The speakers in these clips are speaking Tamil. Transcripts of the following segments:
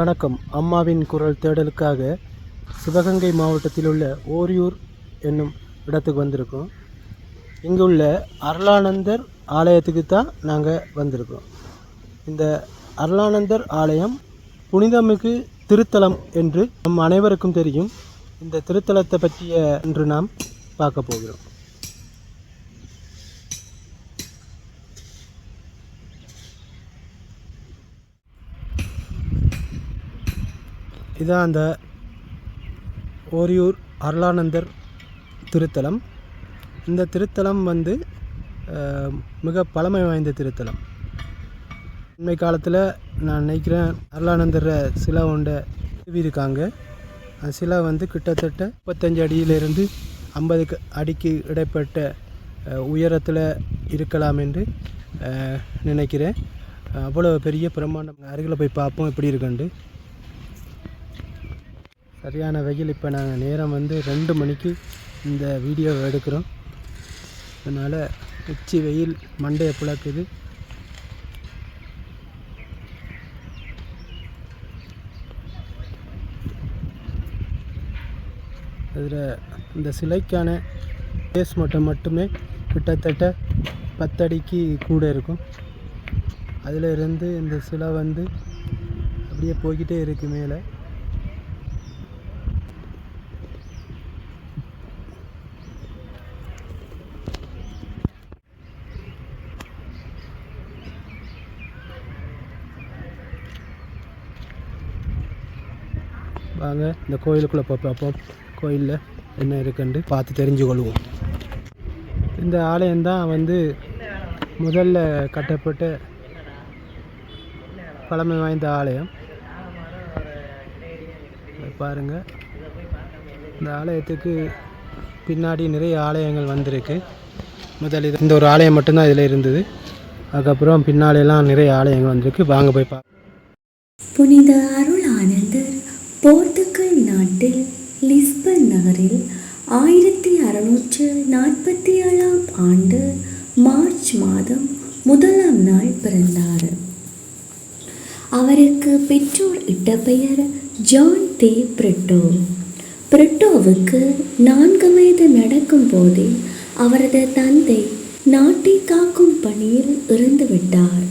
வணக்கம். அம்மாவின் குரல் தேடலுக்காக சிவகங்கை மாவட்டத்தில் உள்ள ஓரியூர் என்னும் இடத்துக்கு வந்திருக்கோம். இங்குள்ள அருளானந்தர் ஆலயத்துக்கு தான் நாங்கள் வந்திருக்கோம். இந்த அருளானந்தர் ஆலயம் புனிதமிகு திருத்தலம் என்று நம் அனைவருக்கும் தெரியும். இந்த திருத்தலத்தை பற்றிய இன்று நாம் பார்க்க போகிறோம். இதான் அந்த ஓரியூர் அருளானந்தர் திருத்தலம். இந்த திருத்தலம் வந்து மிக பழமை வாய்ந்த திருத்தலம். உண்மை காலத்தில் நான் நினைக்கிறேன் அருளானந்தர் சிலை ஒன்றை இருக்காங்க அந்த சிலை வந்து கிட்டத்தட்ட முப்பத்தஞ்சு அடியிலிருந்து ஐம்பது அடிக்கு இடைப்பட்ட உயரத்தில் இருக்கலாம் என்று நினைக்கிறேன். அவ்வளோ பெரிய பிரம்மாண்டம் அருகில் போய் பார்ப்போம் எப்படி இருக்குண்டு சரியான வெயில். இப்போ நாங்கள் நேரம் வந்து ரெண்டு மணிக்கு இந்த வீடியோவை எடுக்கிறோம். அதனால் உச்சி வெயில் மண்டையை புழக்குது. அதில் இந்த சிலைக்கான பேஸ் மட்டும் மட்டுமே கிட்டத்தட்ட பத்தடிக்கு கூட இருக்கும். அதில் இருந்து இந்த சிலை வந்து அப்படியே போய்கிட்டே இருக்குது மேலே. வாங்க இந்த கோயிலுக்குள்ளே போய் பார்ப்போம். கோயிலில் என்ன இருக்குன்னு பார்த்து தெரிஞ்சுக்கொள்வோம். இந்த ஆலயம்தான் வந்து முதல்ல கட்டப்பட்ட பழமை வாய்ந்த ஆலயம். பாருங்கள் பாருங்க. இந்த ஆலயத்துக்கு பின்னாடி நிறைய ஆலயங்கள் வந்திருக்கு. முதல் இது இந்த ஒரு ஆலயம் மட்டும்தான் இதில் இருந்தது. அதுக்கப்புறம் பின்னாலெல்லாம் நிறைய ஆலயங்கள் வந்திருக்கு. வாங்க போய் பா புனித அருளானந்தர் போர்த்து நாட்டில் லிஸ்பன் நகரில் ஆயிரத்தி அறுநூற்று நாற்பத்தி ஏழாம் ஆண்டு மார்ச் மாதம் முதலாம் நாள் பிறந்தார். அவருக்கு பெற்றோர் இட்ட பெயர் ஜான் தே பிரிட்டோ. பிரிட்டோவுக்கு நான்கு வயது நடக்கும் போதே அவரது தந்தை நாட்டை காக்கும் பணியில் இறந்துவிட்டார்.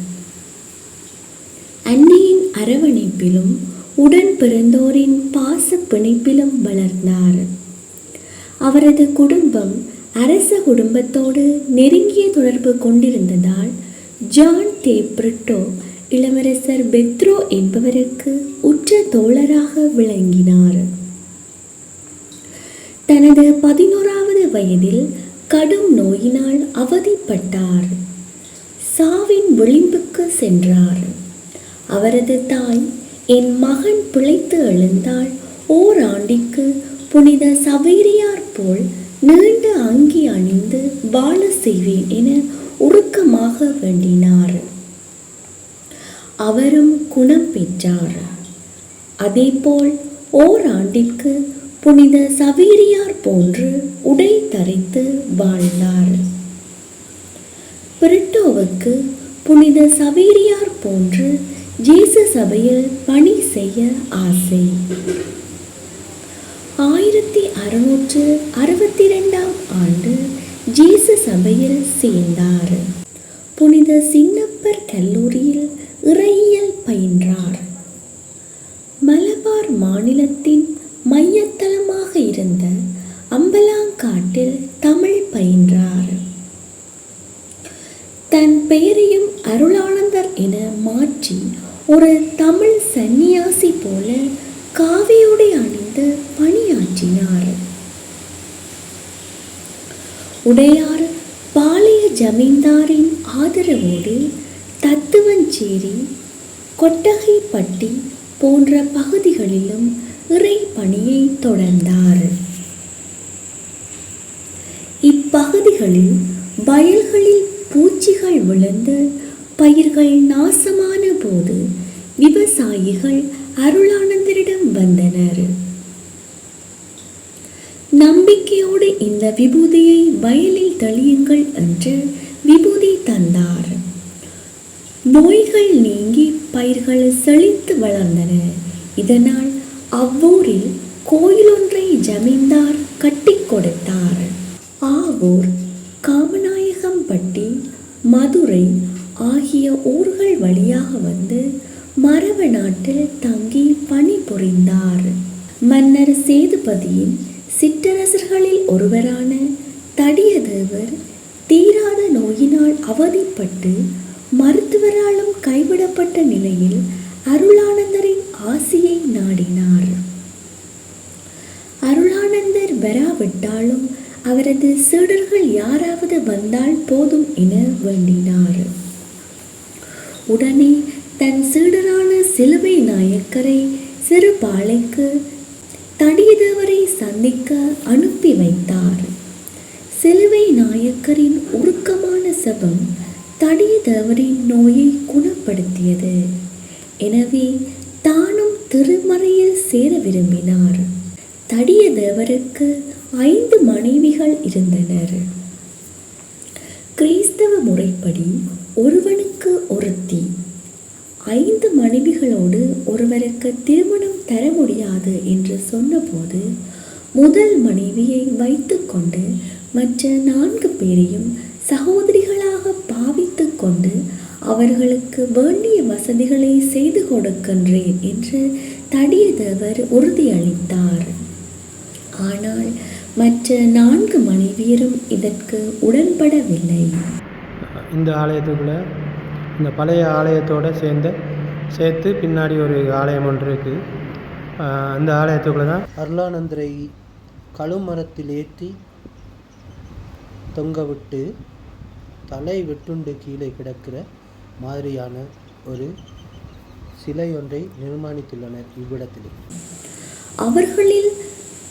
அன்னையின் அரவணைப்பிலும் உடன் பிறந்தோரின் பாச பிணைப்பிலும் வளர்ந்தார். அவரது குடும்பம் அரச குடும்பத்தோடு நெருங்கிய தொடர்பு கொண்டிருந்ததால் ஜான் தே பிரிட்டோ இளவரசர் பெத்ரோ என்பவருக்கு உற்ற தோழராக விளங்கினார். தனது பதினோராவது வயதில் கடும் நோயினால் அவதிப்பட்டார். சாவின் விளிம்புக்கு சென்றார். அவரது தாய் என் மகன் பிழைத்து எழுந்தால் ஓராண்டிக்கு புனித சவேரியார் போல் நீண்ட அங்கி அணிந்து வாழ செய்வேன் என உருக்கமாக வேண்டினார். அவரும் குணம் பெற்றார். அதேபோல் ஓராண்டிற்கு புனித சவேரியார் போன்று உடை தரித்து வாழ்ந்தார். பிரிட்டோவுக்கு புனித சவேரியார் போன்று ஜேசு சபையில் பணி செய்ய ஆசை. ஆயிரத்தி அறுநூற்று அறுபத்தி ரெண்டாம் ஆண்டு ஜேசு சபையில் சேர்ந்தார். புனித சின்னப்பர் கல்லூரியில் இறையியல் பயின்றார். மலபார் மாநில மையத்தலமாக இருந்த அம்பலாங்காட்டில் தமிழ் பயின்றார் தன் பெயரையும் அருளானந்தர் என மாற்றி ஒரு தமிழ் சந்நியாசி போல காவியோடை அணிந்து பணியாற்றினார் உடையார் பாளைய ஜமீன்தாரின் ஆதரவோடு தத்துவஞ்சேரி கொட்டகைப்பட்டி போன்ற பகுதிகளிலும் இறை பணியை தொடர்ந்தார். இப்பகுதிகளில் வயல்களில் பூச்சிகள் விழுந்து பயிர்கள் நாசமான போது விவசாயிகள் அருளானந்தரிடம் வந்தனர். நம்பிக்கையோடு இந்த விபூதியை வயலில் தெளியுங்கள் என்று விபூதி தந்தார். நோய்கள் நீங்கி பயிர்கள் செழித்து வளர்ந்தன. இதனால் அவ்வூரில் கோயிலொன்றை ஜமீன்தார் கட்டிக் கொடுத்தார். ஆவூர் காமநாயகம்பட்டி மதுரை ஆகிய ஊர்கள் வழியாக வந்து மரவ நாட்டில் தங்கி பணிபுரிந்தார். மன்னர் சேதுபதியின் சிற்றரசர்களில் ஒருவரான தடியதேவர் தீராத நோயினால் அவதிப்பட்டு மருத்துவராலும் கைவிடப்பட்ட நிலையில் அருளானந்தரின் ஆசியை நாடினார். அருளானந்தர் வராவிட்டாலும் அவரது சீடர்கள் யாராவது வந்தால் போதும் என வேண்டினார். உடனே தன் சீடரான சிலுவை நாயக்கரை சிறுபாளைக்கு தடியதவரை சந்திக்க அனுப்பி வைத்தார். சிலுவை நாயக்கரின் உருக்கமான சபம் தடியதவரின் நோயை குணப்படுத்தியது. எனவே தானும் திருமறையில் சேர விரும்பினார். தடியதேவருக்கு ஐந்து மனைவிகள் இருந்தனர். கிறிஸ்தவ முறைப்படி ஒருவனுக்கு ஒருத்தி ஐந்து மனைவிகளோடு ஒருவருக்கு திருமணம் தர முடியாது என்று சொன்னபோது முதல் மனைவியை வைத்துக்கொண்டு மற்ற நான்கு பேரையும் சகோதரிகளாக பாவித்து கொண்டு அவர்களுக்கு வேண்டிய வசதிகளை செய்து கொடுக்கின்றேன் என்று தடியதவர் உறுதியளித்தார். ஆனால் மற்ற நான்கு மனைவியரும் இதற்கு உடன்படவில்லை. இந்த ஆலயத்துக்குள்ளே இந்த பழைய ஆலயத்தோடு சேர்ந்து சேர்த்து பின்னாடி ஒரு ஆலயம் ஒன்று இருக்குது அந்த ஆலயத்துக்குள்ளே தான்? அருளானந்தரை கழுமரத்தில் ஏற்றி தொங்க விட்டு தலை வெட்டுண்டு கீழே கிடக்கிற மாதிரியான ஒரு சிலை ஒன்றை நிர்மாணித்துள்ளனர் இவ்விடத்திலே. அவர்களில்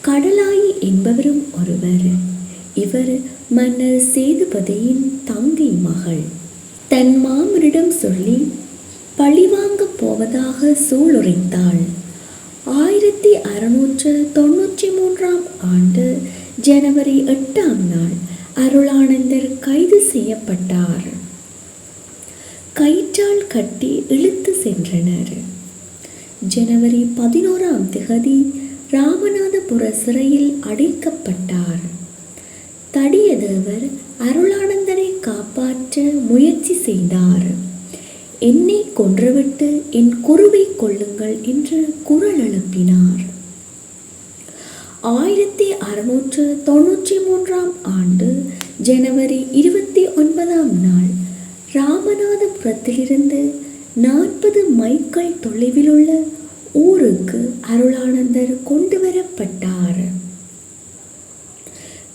கடலாயி என்பவரும் ஒருவர். இவர் மன்னர் சேதுபதியின் தங்கை மகள். தன் மாமனிடம் சொல்லி பழிவாங்கப் போவதாக சூளுரைத்தாள். ஆயிரத்தி அறுநூற்று தொண்ணூற்றி மூன்றாம் ஆண்டு ஜனவரி எட்டாம் நாள் அருளானந்தர் கைது செய்யப்பட்டார். கயிற்றால் கட்டி இழுத்து சென்றனர். ஜனவரி பதினோராம் திகதி ராமநாதபுர சிறையில் அடைக்கப்பட்டார். தடியதேவர் அருளானந்தரை காப்பாற்ற முயற்சி செய்தார். என்னை கொன்றுவிட்டு என் குருவை கொள்ளுங்கள் என்று குரல் எழுப்பினார். ஆயிரத்தி அறுநூற்று தொண்ணூற்றி மூன்றாம் ஆண்டு ஜனவரி இருபத்தி ஒன்பதாம் நாள் ராமநாதபுரத்திலிருந்து நாற்பது மைல்கள் தொலைவிலுள்ள ஊருக்கு அருளானந்தர் கொண்டு வரப்பட்டார்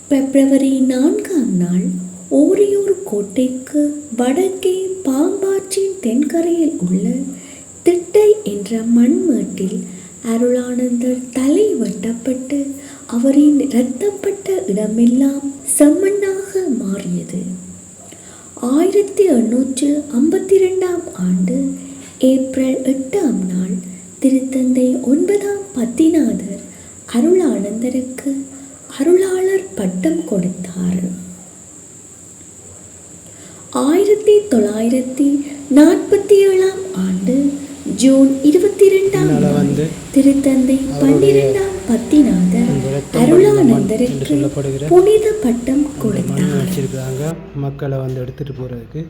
பிப்ரவரி நான்காம் நாள் ஓரியூர் கோட்டைக்கு வடக்கே பாம்பாற்றின் தென்கரையில் உள்ள திட்டை என்ற மண்மேட்டில் அருளானந்தர் தலை வெட்டப்பட்டு அவரின் இரத்தப்பட்ட இடமெல்லாம் செம்மண்ணாக மாறியது. ஆயிரத்தி எண்ணூற்று ஐம்பத்தி ரெண்டாம் ஆண்டு ஏப்ரல் எட்டாம் நாள் திருத்தந்தை ஒன்பதாம் பத்திநாதர் அருளானந்தருக்கு அருளாளர் பட்டம் கொடுத்தார். ஆயிரத்தி தொள்ளாயிரத்தி நாற்பத்தி ஏழாம் ஆண்டு ஜூன் இருபத்தி ரெண்டாம் இதனால நாள் வந்து திருத்தந்தை பன்னிரெண்டாம் பத்திநாதர் அருளானந்தருக்கு புனித பட்டம் கொடுத்தார். மக்களை வந்து எடுத்துகிட்டு போகிறதுக்கு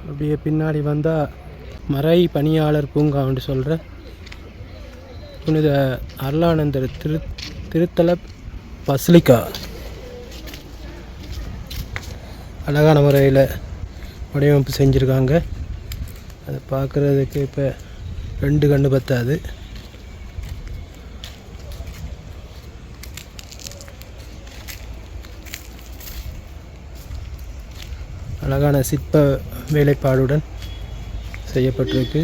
அப்படியே பின்னாடி வந்தால் மறை பணியாளர் பூங்கான்னு சொல்கிற புனித அருளானந்தர் திரு திருத்தல பஸ்லிக்கா அழகான முறையில் வடிவமைப்பு செஞ்சுருக்காங்க. அதை பார்க்குறதுக்கு இப்போ ரெண்டு கண்ணு பத்தாது. அழகான சிற்ப வேலைப்பாடுடன் செய்யப்பட்டிருக்கு.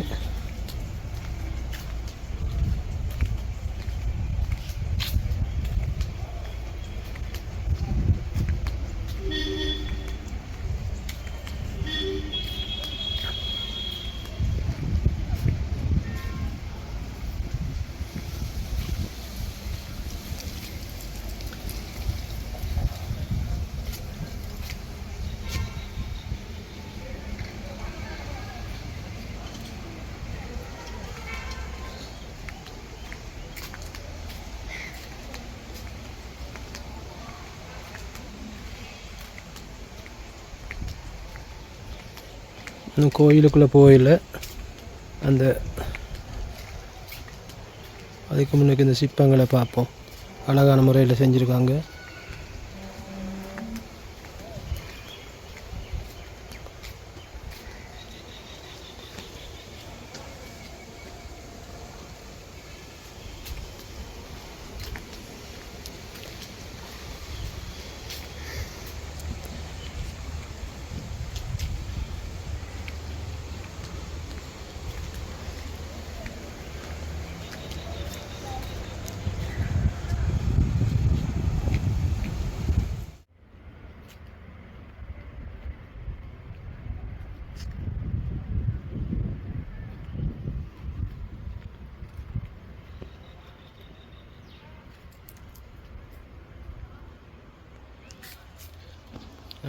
இன்னும் கோயிலுக்குள்ளே போயில அந்த அதுக்கு முன்னுக்கு இந்த சிற்பங்களை பார்ப்போம். அழகான முறையில் செஞ்சுருக்காங்க.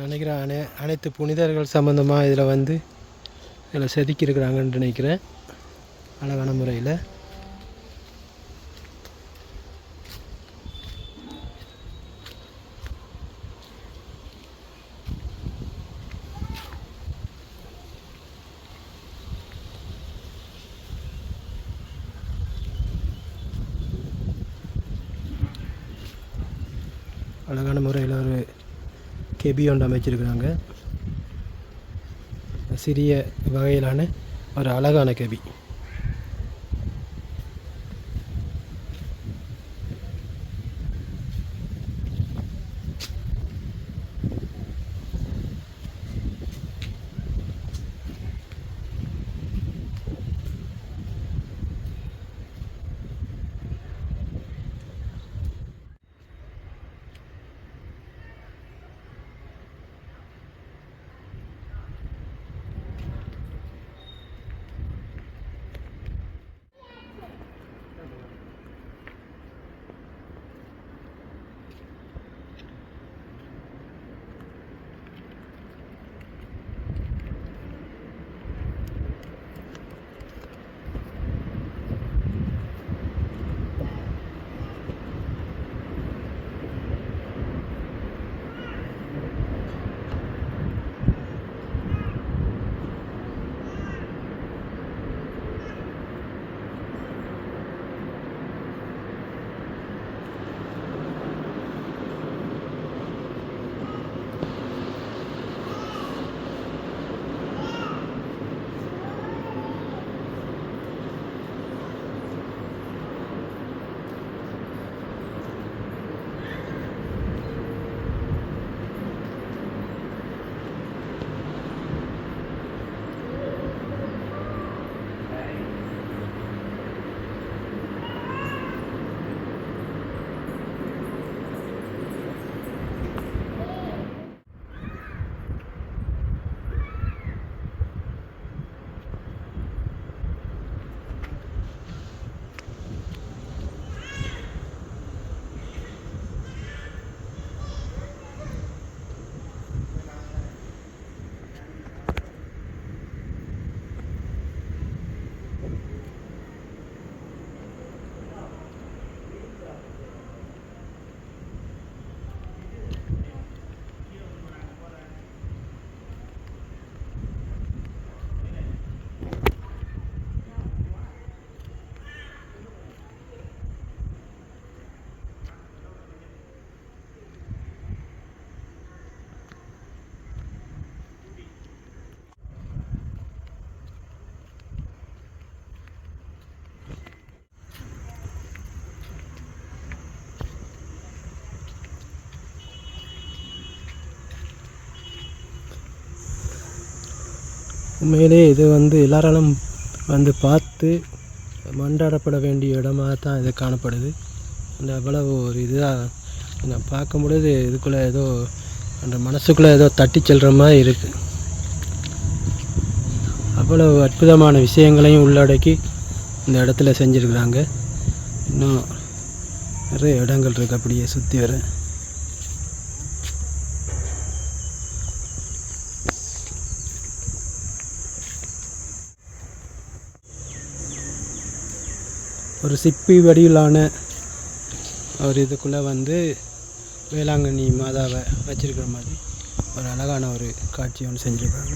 நினைக்கிறேன் அனை அனைத்து புனிதர்கள் சம்மந்தமாக இதில் வந்து இதில் செதுக்கியிருக்கிறாங்கன்னு நினைக்கிறேன். அழகான முறையில் அழகான முறையில் ஒரு கெபி அமைச்சிருக்கிறாங்க. சிறிய வகையிலான ஒரு அழகான கெபி. உண்மையிலே இது வந்து எல்லாராலும் வந்து பார்த்து மண்டாடப்பட வேண்டிய இடமாக தான் இது காணப்படுது. இந்த அவ்வளவு ஒரு இதாக நான் பார்க்கும் பொழுது இதுக்குள்ளே ஏதோ அந்த மனசுக்குள்ளே ஏதோ தட்டி செல்கிற மாதிரி இருக்குது அவ்வளவு அற்புதமான விஷயங்களையும் உள்ளடக்கி இந்த இடத்துல செஞ்சுருக்குறாங்க. இன்னும் நிறைய இடங்கள் இருக்குது அப்படியே சுற்றி வர. ஒரு சிப்பி வடிவிலான ஒரு இதுக்குள்ளே வந்து வேளாங்கண்ணி மாதாவை வச்சுருக்கிற மாதிரி ஒரு அழகான ஒரு காட்சி ஒன்று செஞ்சுருக்காங்க.